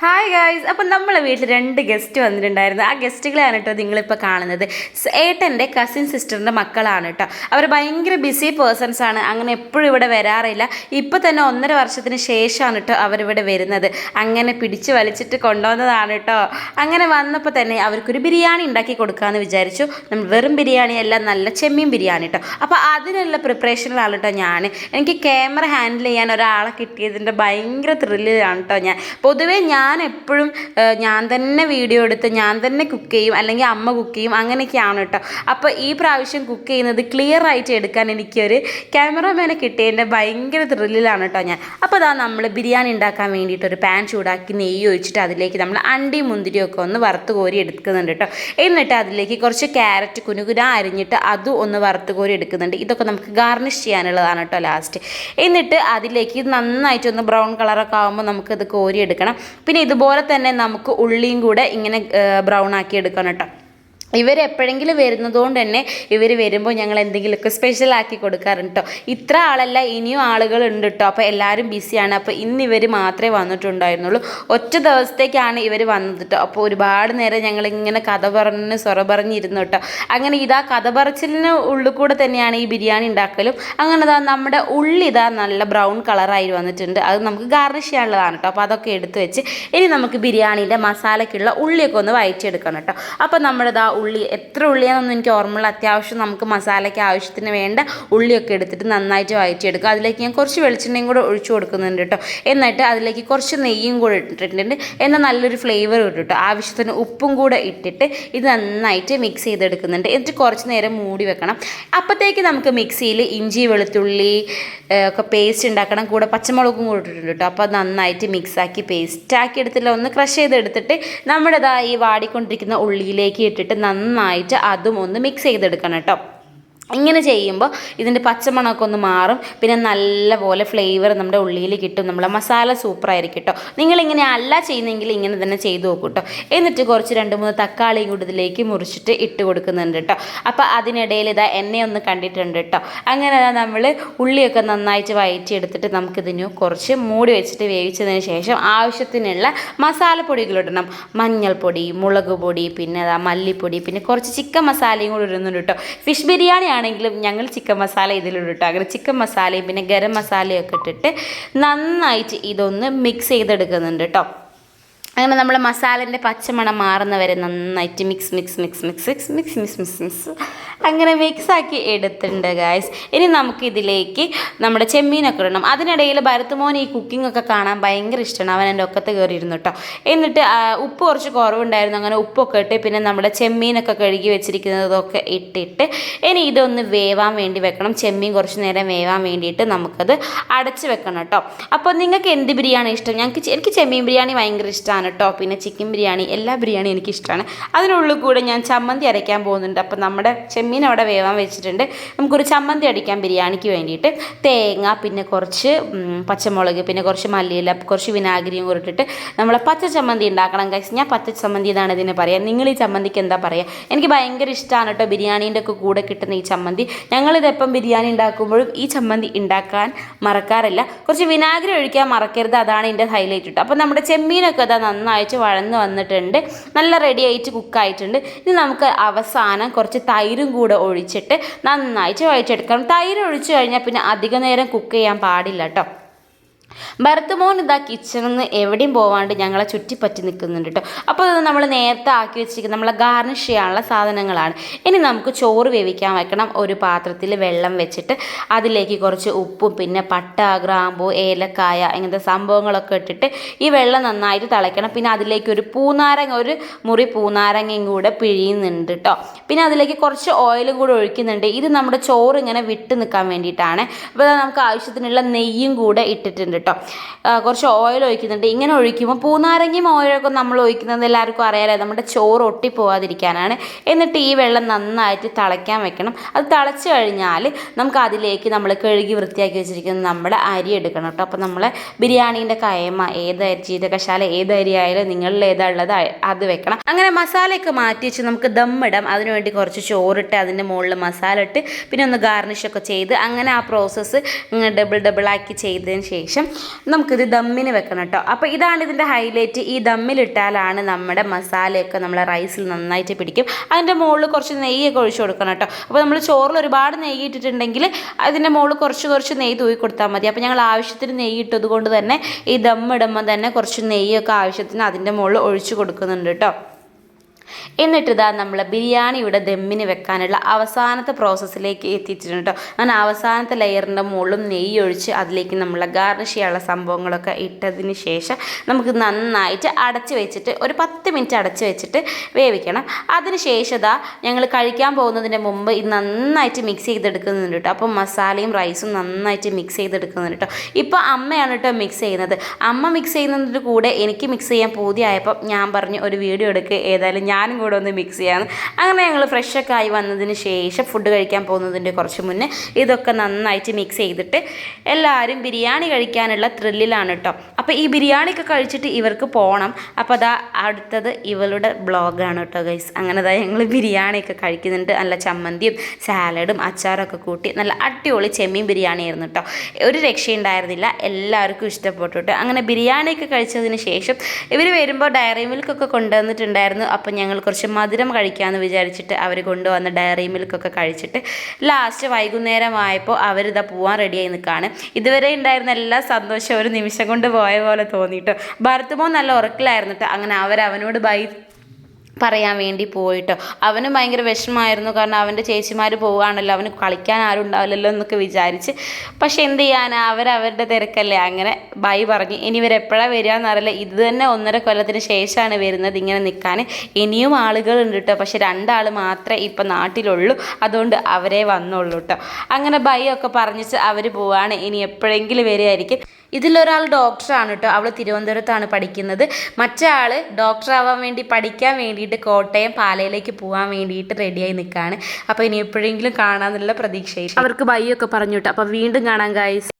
Hi guys അപ്പം നമ്മളെ വീട്ടിൽ രണ്ട് ഗസ്റ്റ് വന്നിട്ടുണ്ടായിരുന്നു. ആ ഗസ്റ്റുകളെയാണ് കേട്ടോ നിങ്ങളിപ്പോൾ കാണുന്നത്. ഏട്ടന്റെ കസിൻ സിസ്റ്ററിന്റെ മക്കളാണ് കേട്ടോ. അവർ ഭയങ്കര ബിസി പേഴ്സൺസ് ആണ്. അങ്ങനെ എപ്പോഴും ഇവിടെ വരാറില്ല. ഇപ്പോൾ തന്നെ ഒന്നര വർഷത്തിന് ശേഷമാണ് കേട്ടോ അവരിവിടെ വരുന്നത്. അങ്ങനെ പിടിച്ചു വലിച്ചിട്ട് കൊണ്ടുവന്നതാണ് കേട്ടോ. അങ്ങനെ വന്നപ്പോൾ തന്നെ അവർക്കൊരു ബിരിയാണി ഉണ്ടാക്കി കൊടുക്കാമെന്ന് വിചാരിച്ചു. നമ്മൾ വെറും ബിരിയാണി അല്ല നല്ല ചെമ്മീൻ ബിരിയാണി കേട്ടോ. അപ്പോൾ അതിനുള്ള പ്രിപ്പറേഷനിലാണ് കേട്ടോ ഞാൻ എനിക്ക് ക്യാമറ ഹാൻഡിൽ ചെയ്യാൻ ഒരാളെ കിട്ടിയതിന്റെ ഭയങ്കര ത്രില്ലാണ് കേട്ടോ ഞാൻ. പൊതുവേ ഞാൻ എപ്പോഴും ഞാൻ തന്നെ വീഡിയോ എടുത്ത് ഞാൻ തന്നെ കുക്ക് ചെയ്യും അല്ലെങ്കിൽ അമ്മ കുക്ക് ചെയ്യും അങ്ങനെയൊക്കെയാണ് കേട്ടോ അപ്പോൾ ഈ പ്രാവശ്യം കുക്ക് ചെയ്യുന്നത് ക്ലിയർ ആയിട്ട് എടുക്കാൻ എനിക്കൊരു ക്യാമറമാനെ കിട്ടിയതിന്റെ ഭയങ്കര ത്രില്ലിലാണ് കേട്ടോ ഞാൻ. അപ്പോൾ അതാ നമ്മൾ ബിരിയാണി ഉണ്ടാക്കാൻ വേണ്ടിയിട്ട് ഒരു പാൻ ചൂടാക്കി നെയ്യ് ഒഴിച്ചിട്ട് അതിലേക്ക് നമ്മൾ അണ്ടി മുന്തിരിയൊക്കെ ഒന്ന് വറുത്ത് കോരി എടുക്കുന്നുണ്ട് കേട്ടോ എന്നിട്ട് അതിലേക്ക് കുറച്ച് ക്യാരറ്റ് കുനുകുര അരിഞ്ഞിട്ട് അതും ഒന്ന് വറുത്ത് കോരി എടുക്കുന്നുണ്ട്. ഇതൊക്കെ നമുക്ക് ഗാർണിഷ് ചെയ്യാനുള്ളതാണ് കേട്ടോ ലാസ്റ്റ് എന്നിട്ട് അതിലേക്ക് നന്നായിട്ടൊന്ന് ബ്രൗൺ കളറൊക്കെ ആകുമ്പോൾ നമുക്കത് കോരി എടുക്കണം. പിന്നെ ഇതുപോലെ തന്നെ നമുക്ക് ഉള്ളിയും കൂടെ ഇങ്ങനെ ബ്രൗൺ ആക്കി എടുക്കണം കേട്ടോ. ഇവരെപ്പോഴെങ്കിലും വരുന്നതുകൊണ്ട് തന്നെ ഇവർ വരുമ്പോൾ ഞങ്ങൾ എന്തെങ്കിലുമൊക്കെ സ്പെഷ്യൽ ആക്കി കൊടുക്കാറുണ്ട് കേട്ടോ ഇത്ര ആളല്ല ഇനിയും ആളുകൾ ഉണ്ട് കേട്ടോ അപ്പോൾ എല്ലാവരും ബിസിയാണ് അപ്പോൾ ഇന്ന് ഇവർ മാത്രമേ വന്നിട്ടുണ്ടായിരുന്നുള്ളൂ. ഒറ്റ ദിവസത്തേക്കാണ് ഇവർ വന്നത് കേട്ടോ അപ്പോൾ ഒരുപാട് നേരം ഞങ്ങൾ ഇങ്ങനെ കഥ പറഞ്ഞ് സ്വറ പറഞ്ഞിരുന്നു കേട്ടോ അങ്ങനെ ഇതാ കഥ പറച്ചിലിന് ഉള്ളിൽ കൂടെ തന്നെയാണ് ഈ ബിരിയാണി ഉണ്ടാക്കലും. അങ്ങനെ ഇതാ നമ്മുടെ ഉള്ളി ഇതാ നല്ല ബ്രൗൺ കളറായി വന്നിട്ടുണ്ട്. അത് നമുക്ക് ഗാർണിഷ് ചെയ്യാനുള്ളതാണ് കേട്ടോ അപ്പോൾ അതൊക്കെ എടുത്ത് വെച്ച് ഇനി നമുക്ക് ബിരിയാണീന്റെ മസാലയ്ക്കുള്ള ഉള്ളിയൊക്കെ ഒന്ന് വയറ്റിയെടുക്കണം കേട്ടോ അപ്പോൾ നമ്മുടെ ഇതാ ഉള്ളി എത്ര ഉള്ളിയാണെന്നൊന്നും എനിക്ക് ഓർമ്മയുള്ള അത്യാവശ്യം നമുക്ക് മസാലയ്ക്ക് ആവശ്യത്തിന് വേണ്ട ഉള്ളിയൊക്കെ എടുത്തിട്ട് നന്നായിട്ട് വഴറ്റിയെടുക്കുക അതിലേക്ക് ഞാൻ കുറച്ച് വെളിച്ചെണ്ണയും കൂടെ ഒഴിച്ചു കൊടുക്കുന്നുണ്ട് കേട്ടോ. എന്നിട്ട് അതിലേക്ക് കുറച്ച് നെയ്യും കൂടെ ഇട്ടിട്ടുണ്ട്. എന്നാൽ നല്ലൊരു ഫ്ലേവർ കേട്ടോ ആവശ്യത്തിന് ഉപ്പും കൂടെ ഇട്ടിട്ട് ഇത് നന്നായിട്ട് മിക്സ് ചെയ്തെടുക്കുന്നുണ്ട്. എന്നിട്ട് കുറച്ച് നേരം മൂടി വെക്കണം. അപ്പോഴത്തേക്ക് നമുക്ക് മിക്സിയിൽ ഇഞ്ചി വെളുത്തുള്ളി ഒക്കെ പേസ്റ്റ് ഉണ്ടാക്കണം. കൂടെ പച്ചമുളകും കൂടെ ഇട്ടിട്ടുണ്ട് കേട്ടോ. അപ്പോൾ നന്നായിട്ട് മിക്സാക്കി പേസ്റ്റാക്കി എടുത്തില്ല. ഒന്ന് ക്രഷ് ചെയ്തെടുത്തിട്ട് നമ്മുടേതായി വാടിക്കൊണ്ടിരിക്കുന്ന ഉള്ളിയിലേക്ക് ഇട്ടിട്ട് നന്നായിട്ട് അതും ഒന്ന് മിക്സ് ചെയ്തെടുക്കണം കേട്ടോ. ഇങ്ങനെ ചെയ്യുമ്പോൾ ഇതിന്റെ പച്ചമണമൊക്കെ ഒന്ന് മാറും. പിന്നെ നല്ലപോലെ ഫ്ലേവർ നമ്മുടെ ഉള്ളിയിൽ കിട്ടും. നമ്മളെ മസാല സൂപ്പറായിരിക്കും കേട്ടോ നിങ്ങളിങ്ങനെ അല്ല ചെയ്യുന്നെങ്കിൽ ഇങ്ങനെ തന്നെ ചെയ്ത് നോക്കും കേട്ടോ എന്നിട്ട് കുറച്ച് രണ്ട് മൂന്ന് തക്കാളിയും കൂടി ഇതിലേക്ക് മുറിച്ചിട്ട് ഇട്ട് കൊടുക്കുന്നുണ്ട് കേട്ടോ അപ്പോൾ അതിനിടയിൽ ഇതാ എന്നെ ഒന്ന് കണ്ടിട്ടുണ്ട് കേട്ടോ അങ്ങനെ നമ്മൾ ഉള്ളിയൊക്കെ നന്നായിട്ട് വയറ്റിയെടുത്തിട്ട് നമുക്കിതിന് കുറച്ച് മൂടി വെച്ചിട്ട് വേവിച്ചതിന് ശേഷം ആവശ്യത്തിനുള്ള മസാലപ്പൊടികളിടണം മഞ്ഞൾപ്പൊടി മുളക് പൊടി പിന്നെ അതാ മല്ലിപ്പൊടി പിന്നെ കുറച്ച് ചിക്കൻ മസാലയും കൂടി ഇടുന്നുണ്ട് കേട്ടോ ഫിഷ് ബിരിയാണി ആണെങ്കിലും ഞങ്ങൾ ചിക്കൻ മസാല ഇതിലിട്ടു അങ്ങനെ ചിക്കൻ മസാലയും പിന്നെ ഗരം മസാലയും ഒക്കെ ഇട്ടിട്ട് നന്നായിട്ട് ഇതൊന്ന് മിക്സ് ചെയ്തെടുക്കുന്നുണ്ട് കേട്ടോ അങ്ങനെ നമ്മൾ മസാലേന്റെ പച്ചമണം മാറുന്നവരെ നന്നായിട്ട് mix mix mix mix mix mix mix mix mix അങ്ങനെ മിക്സ് ആക്കി എടുത്തിട്ടുണ്ട് ഗായ്സ് ഇനി നമുക്കിതിലേക്ക് നമ്മുടെ ചെമ്മീനൊക്കെ ഇടണം. അതിനിടയിൽ ഭരത്തുമോൻ ഈ കുക്കിംഗ് ഒക്കെ കാണാൻ ഭയങ്കര ഇഷ്ടമാണ് അവൻ എന്റെ ഒക്കത്ത് കയറിയിരുന്നു കേട്ടോ എന്നിട്ട് ഉപ്പ് കുറച്ച് കുറവുണ്ടായിരുന്നു. അങ്ങനെ ഉപ്പൊക്കെ ഇട്ട് പിന്നെ നമ്മുടെ ചെമ്മീനൊക്കെ കഴുകി വെച്ചിരിക്കുന്നതൊക്കെ ഇട്ടിട്ട് ഇനി ഇതൊന്ന് വേവാൻ വേണ്ടി വെക്കണം. ചെമ്മീൻ കുറച്ച് നേരം വേവാൻ വേണ്ടിയിട്ട് നമുക്കത് അടച്ച് വെക്കണം കേട്ടോ അപ്പോൾ നിങ്ങൾക്ക് എന്ത് ബിരിയാണി ഇഷ്ടം? ഞങ്ങൾക്ക് എനിക്ക് ചെമ്മീൻ ബിരിയാണി ഭയങ്കര ഇഷ്ടമാണ് കേട്ടോ പിന്നെ ചിക്കൻ ബിരിയാണി എല്ലാ ബിരിയാണിയും എനിക്ക് ഇഷ്ടമാണ് അതിനുള്ളിൽ കൂടെ ഞാൻ ചമ്മന്തി അരയ്ക്കാൻ പോകുന്നുണ്ട്. അപ്പോൾ നമ്മുടെ ചെമ്മീൻ അവിടെ വേവാൻ വെച്ചിട്ടുണ്ട്. നമുക്കൊരു ചമ്മന്തി അടിക്കാം ബിരിയാണിക്ക് വേണ്ടിയിട്ട്. തേങ്ങ പിന്നെ കുറച്ച് പച്ചമുളക് പിന്നെ കുറച്ച് മല്ലിയില കുറച്ച് വിനാഗിരിയും കൂടെ നമ്മൾ പച്ച ചമ്മന്തി ഉണ്ടാക്കണം കഴിച്ച് ഞാൻ പച്ച ചമ്മന്തി എന്നാണ് ഇതിനെ പറയുക. നിങ്ങൾ ഈ ചമ്മന്തിക്ക് എന്താ പറയുക? എനിക്ക് ഭയങ്കര ഇഷ്ടമാണ് കേട്ടോ ബിരിയാണീന്റെ ഒക്കെ കൂടെ കിട്ടുന്ന ഈ ചമ്മന്തി. ഞങ്ങളിതെപ്പം ബിരിയാണി ഉണ്ടാക്കുമ്പോഴും ഈ ചമ്മന്തി ഉണ്ടാക്കാൻ മറക്കാറില്ല. കുറച്ച് വിനാഗിരി ഒഴിക്കാൻ മറക്കരുത്. അതാണ് ഇതിന്റെ ഹൈലൈറ്റ് കേട്ടോ. അപ്പോൾ നമ്മുടെ ചെമ്മീനൊക്കെ അതാ നന്നായിട്ട് വഴന്ന് വന്നിട്ടുണ്ട്. നല്ല റെഡി ആയിട്ട് കുക്കായിട്ടുണ്ട് ഇനി നമുക്ക് അവസാനം കുറച്ച് തൈരും കൂടെ ഒഴിച്ചിട്ട് നന്നായിട്ട് വഴിച്ചെടുക്കണം തൈര് ഒഴിച്ചു കഴിഞ്ഞാൽ പിന്നെ അധിക നേരം കുക്ക് ചെയ്യാൻ പാടില്ല കേട്ടോ ഭരത്തുമോൻ ഇതാ കിച്ചണിൽ നിന്ന് എവിടെയും പോവാണ്ട് ഞങ്ങളെ ചുറ്റിപ്പറ്റി നിൽക്കുന്നുണ്ട് കേട്ടോ അപ്പോൾ ഇത് നമ്മൾ നേരത്തെ ആക്കി വെച്ചിരിക്കുന്ന നമ്മളെ ഗാർണിഷ് ചെയ്യാനുള്ള സാധനങ്ങളാണ്. ഇനി നമുക്ക് ചോറ് വേവിക്കാൻ വെക്കണം. ഒരു പാത്രത്തിൽ വെള്ളം വെച്ചിട്ട് അതിലേക്ക് കുറച്ച് ഉപ്പും പിന്നെ പട്ട ഗ്രാമ്പു ഏലക്കായ ഇങ്ങനത്തെ സംഭവങ്ങളൊക്കെ ഇട്ടിട്ട് ഈ വെള്ളം നന്നായിട്ട് തിളയ്ക്കണം. പിന്നെ അതിലേക്ക് ഒരു പൂനാരങ്ങ ഒരു മുറി പൂനാരങ്ങയും കൂടെ പിഴിയുന്നുണ്ട് കേട്ടോ പിന്നെ അതിലേക്ക് കുറച്ച് ഓയിലും കൂടെ ഒഴിക്കുന്നുണ്ട്. ഇത് നമ്മുടെ ചോറ് ഇങ്ങനെ വിട്ട് നിൽക്കാൻ വേണ്ടിയിട്ടാണ്. അപ്പോൾ നമുക്ക് ആവശ്യത്തിനുള്ള നെയ്യും കൂടെ ഇട്ടിട്ടുണ്ട് കേട്ടോ. കുറച്ച് ഓയിൽ ഒഴിക്കുന്നുണ്ട്. ഇങ്ങനെ ഒഴിക്കുമ്പോൾ പൂനാരങ്ങയും ഓയിലൊക്കെ നമ്മൾ ഒഴിക്കുന്നത് എല്ലാവർക്കും അറിയാലോ. നമ്മുടെ ചോറ് ഒട്ടിപ്പോവാതിരിക്കാനാണ്. എന്നിട്ട് ഈ വെള്ളം നന്നായിട്ട് തിളയ്ക്കാൻ വെക്കണം. അത് തിളച്ച് കഴിഞ്ഞാൽ നമുക്ക് അതിലേക്ക് നമ്മൾ കഴുകി വൃത്തിയാക്കി വെച്ചിരിക്കുന്ന നമ്മുടെ അരി എടുക്കണം കേട്ടോ. അപ്പോൾ നമ്മൾ ബിരിയാണീന്റെ കയമ ഏത് അരി ജീരകശാല ഏത് അരി ആയാലും നിങ്ങളിൽ ഏതാ ഉള്ളത് അ- അത് വെക്കണം. അങ്ങനെ മസാലയൊക്കെ മാറ്റി വെച്ച് നമുക്ക് ദമ്മിടാം അതിനുവേണ്ടി കുറച്ച് ചോറിട്ട് അതിന്റെ മുകളിൽ മസാല ഇട്ട് പിന്നെ ഒന്ന് ഗാർണിഷൊക്കെ ചെയ്ത് അങ്ങനെ ആ പ്രോസസ്സ് ഡബിൾ ആക്കി ചെയ്തതിന് ശേഷം നമുക്കിത് ദമ്മിന് വെക്കണം കേട്ടോ. അപ്പോൾ ഇതാണ് ഇതിന്റെ ഹൈലൈറ്റ് ഈ ദമ്മിലിട്ടാലാണ് നമ്മുടെ മസാലയൊക്കെ നമ്മളെ റൈസിൽ നന്നായിട്ട് പിടിക്കും. അതിന്റെ മുകളിൽ കുറച്ച് നെയ്യൊക്കെ ഒഴിച്ച് കൊടുക്കണം കേട്ടോ. അപ്പോൾ നമ്മൾ ചോറിൽ ഒരുപാട് നെയ്യ് ഇട്ടിട്ടുണ്ടെങ്കിൽ അതിന്റെ മുകളിൽ കുറച്ച് കുറച്ച് നെയ്യ് തൂക്കി കൊടുത്താൽ മതി. അപ്പോൾ ഞങ്ങൾ ആവശ്യത്തിന് നെയ്യ് ഇട്ടതുകൊണ്ട് തന്നെ ഈ ദമ്മിടുമ്പോൾ തന്നെ കുറച്ച് നെയ്യൊക്കെ ആവശ്യത്തിന് അതിന്റെ മുകളിൽ ഒഴിച്ച് കൊടുക്കുന്നുണ്ട് കേട്ടോ. എന്നിട്ട് ഇതാ നമ്മൾ ബിരിയാണി ദമ്മിന് വെക്കാനുള്ള അവസാനത്തെ പ്രോസസ്സിലേക്ക് എത്തിയിട്ടുണ്ട് കേട്ടോ അങ്ങനെ അവസാനത്തെ ലെയറിന്റെ മുകളിലും നെയ്യ് ഒഴിച്ച് അതിലേക്ക് നമ്മൾ ഗാർണിഷ് ചെയ്യാനുള്ള സംഭവങ്ങളൊക്കെ ഇട്ടതിന് ശേഷം നമുക്ക് നന്നായിട്ട് അടച്ച് വെച്ചിട്ട് ഒരു പത്ത് മിനിറ്റ് അടച്ച് വെച്ചിട്ട് വേവിക്കണം. അതിന് ശേഷം ഇതാ ഞങ്ങൾ കഴിക്കാൻ പോകുന്നതിന് മുമ്പ് ഇത് നന്നായിട്ട് മിക്സ് ചെയ്തെടുക്കുന്നുണ്ട് കേട്ടോ അപ്പോൾ മസാലയും റൈസും നന്നായിട്ട് മിക്സ് ചെയ്തെടുക്കുന്നുണ്ട് കേട്ടോ ഇപ്പോൾ അമ്മയാണ് കേട്ടോ മിക്സ് ചെയ്യുന്നത്. അമ്മ മിക്സ് ചെയ്യുന്നതിന്റെ കൂടെ എനിക്ക് മിക്സ് ചെയ്യാൻ പൂതിയായപ്പോൾ ഞാൻ പറഞ്ഞു ഒരു വീഡിയോ എടുക്കുക ഏതായാലും ഞാനും കൂടെ ഒന്ന് മിക്സ് ചെയ്യാമെന്ന് അങ്ങനെ ഞങ്ങൾ ഫ്രഷൊക്കെ ആയി വന്നതിന് ശേഷം ഫുഡ് കഴിക്കാൻ പോകുന്നതിന്റെ കുറച്ച് മുന്നേ ഇതൊക്കെ നന്നായിട്ട് മിക്സ് ചെയ്തിട്ട് എല്ലാവരും ബിരിയാണി കഴിക്കാനുള്ള ത്രില്ലിലാണ് കേട്ടോ അപ്പോൾ ഈ ബിരിയാണിയൊക്കെ കഴിച്ചിട്ട് ഇവർക്ക് പോകണം അപ്പോൾ അതാ അടുത്തത് ഇവളുടെ ബ്ലോഗാണ് കേട്ടോ ഗൈസ് അങ്ങനെ അതാ ഞങ്ങൾ ബിരിയാണിയൊക്കെ കഴിക്കുന്നുണ്ട്. നല്ല ചമ്മന്തിയും സാലഡും അച്ചാറൊക്കെ കൂട്ടി നല്ല അടിപൊളി ചെമ്മീൻ ബിരിയാണി ആയിരുന്നു കേട്ടോ ഒരു രക്ഷയുണ്ടായിരുന്നില്ല. എല്ലാവർക്കും ഇഷ്ടപ്പെട്ടു കേട്ടോ അങ്ങനെ ബിരിയാണിയൊക്കെ കഴിച്ചതിന് ശേഷം ഇവർ വരുമ്പോൾ ഡയറി മിൽക്കൊക്കെ കൊണ്ടുവന്നിട്ടുണ്ടായിരുന്നു. അപ്പോൾ ഞങ്ങൾ കുറച്ച് മധുരം കഴിക്കാമെന്ന് വിചാരിച്ചിട്ട് അവർ കൊണ്ടുവന്ന ഡയറി മിൽക്കൊക്കെ കഴിച്ചിട്ട് ലാസ്റ്റ് വൈകുന്നേരമായപ്പോൾ അവരിതാ പോവാൻ റെഡിയായി നിൽക്കുകയാണ് ഇതുവരെ ഉണ്ടായിരുന്ന എല്ലാ സന്തോഷവും ഒരു നിമിഷം കൊണ്ട് പോയ പോലെ തോന്നിയിട്ടോ ഭരത്തുമോ നല്ല ഉറക്കിലായിരുന്നിട്ട് അങ്ങനെ അവരവനോട് ബൈ പറയാൻ വേണ്ടി പോയിട്ടോ. അവനും ഭയങ്കര വിഷമമായിരുന്നു. കാരണം അവന്റെ ചേച്ചിമാർ പോവുകയാണല്ലോ. അവന് കളിക്കാൻ ആരും ഉണ്ടാവില്ലല്ലോ എന്നൊക്കെ വിചാരിച്ച്. പക്ഷെ എന്ത് ചെയ്യാനാ? അവരവരുടെ തിരക്കല്ലേ. അങ്ങനെ ബൈ പറഞ്ഞ് ഇനി ഇവരെപ്പോഴാണ് വരിക എന്നറിയില്ല. ഇത് തന്നെ ഒന്നര കൊല്ലത്തിന് ശേഷമാണ് വരുന്നത് ഇങ്ങനെ നിൽക്കാൻ. ഇനിയും ആളുകളുണ്ട് കേട്ടോ പക്ഷെ രണ്ടാൾ മാത്രമേ ഇപ്പം നാട്ടിലുള്ളൂ. അതുകൊണ്ട് അവരെ വന്നുള്ളൂ കേട്ടോ അങ്ങനെ ബൈ ഒക്കെ പറഞ്ഞിട്ട് അവർ പോവാണ്. ഇനി എപ്പോഴെങ്കിലും വരികയായിരിക്കും. ഇതിലൊരാൾ ഡോക്ടറാണ് കേട്ടോ. അവൾ തിരുവനന്തപുരത്താണ് പഠിക്കുന്നത്. മറ്റേ ആൾ ഡോക്ടറാവാൻ വേണ്ടി പഠിക്കാൻ വേണ്ടിയിട്ട് കോട്ടയം പാലയിലേക്ക് പോകാൻ വേണ്ടിയിട്ട് റെഡിയായി നിൽക്കുകയാണ് അപ്പോൾ ഇനി എപ്പോഴെങ്കിലും കാണാമെന്നുള്ള പ്രതീക്ഷയിൽ അവർക്ക് ബൈ ഒക്കെ പറഞ്ഞു കേട്ടോ. അപ്പോൾ വീണ്ടും കാണാം ഗായ്സ്